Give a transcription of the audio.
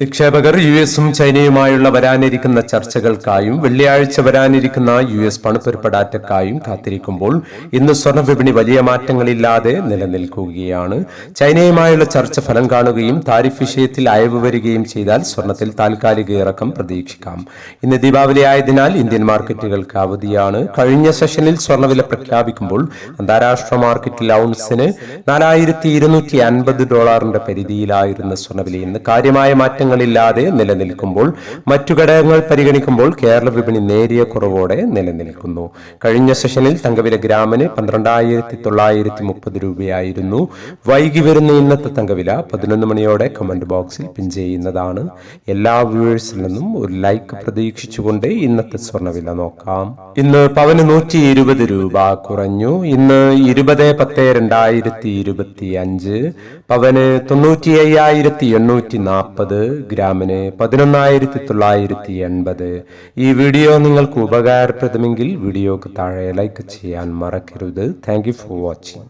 നിക്ഷേപകർ യു എസും ചൈനയുമായുള്ള വരാനിരിക്കുന്ന ചർച്ചകൾക്കായും വെള്ളിയാഴ്ച വരാനിരിക്കുന്ന യു എസ് പണപ്പെരുപ്പടാറ്റക്കായും കാത്തിരിക്കുമ്പോൾ ഇന്ന് സ്വർണ വിപണി വലിയ മാറ്റങ്ങളില്ലാതെ നിലനിൽക്കുകയാണ്. ചൈനയുമായുള്ള ചർച്ച ഫലം കാണുകയും താരിഫ് വിഷയത്തിൽ അയവ് വരികയും ചെയ്താൽ സ്വർണത്തിൽ താൽക്കാലിക ഇറക്കം പ്രതീക്ഷിക്കാം. ഇന്ന് ദീപാവലി ആയതിനാൽ ഇന്ത്യൻ മാർക്കറ്റുകൾക്ക് അവധിയാണ്. കഴിഞ്ഞ സെഷനിൽ സ്വർണവില പ്രഖ്യാപിക്കുമ്പോൾ അന്താരാഷ്ട്ര മാർക്കറ്റിൽ ഔൺസിന് നാലായിരത്തി ഡോളറിന്റെ പരിധിയിലായിരുന്ന സ്വർണവില ഇന്ന് കാര്യമായ മാറ്റങ്ങളില്ലാതെ നിലനിൽക്കുമ്പോൾ മറ്റു ഘടകങ്ങൾ പരിഗണിക്കുമ്പോൾ കേരള വിപണി നേരിയ കുറവോടെ നിലനിൽക്കുന്നു. കഴിഞ്ഞ സെഷനിൽ തങ്കവില ഗ്രാമിന് പന്ത്രണ്ടായിരത്തി തൊള്ളായിരത്തി മുപ്പത് രൂപയായിരുന്നു. വൈകി വരുന്ന ഇന്നത്തെ തങ്കവില പതിനൊന്ന് മണിയോടെ കമന്റ് ബോക്സിൽ പിൻ ചെയ്യുന്നതാണ്. എല്ലാ വ്യൂവേഴ്സിൽ നിന്നും ഒരു ലൈക്ക് പ്രതീക്ഷിച്ചുകൊണ്ട് ഇന്നത്തെ സ്വർണവില നോക്കാം. ഇന്ന് പവന് നൂറ്റി ഇരുപത് രൂപ കുറഞ്ഞു. ഇന്ന് ഇരുപത് പത്ത് രണ്ടായിരത്തി ഇരുപത്തി അഞ്ച് പവന് തൊണ്ണൂറ്റി അയ്യായിരത്തി എണ്ണൂറ്റി നാൽപ്പത് ഗ്രാമിന് പതിനൊന്നായിരത്തി തൊള്ളായിരത്തി എൺപത് ഈ വീഡിയോ നിങ്ങൾക്ക് ഉപകാരപ്രദമെങ്കിൽ വീഡിയോക്ക് താഴെ ലൈക്ക് ചെയ്യാൻ മറക്കരുത്. Thank for watching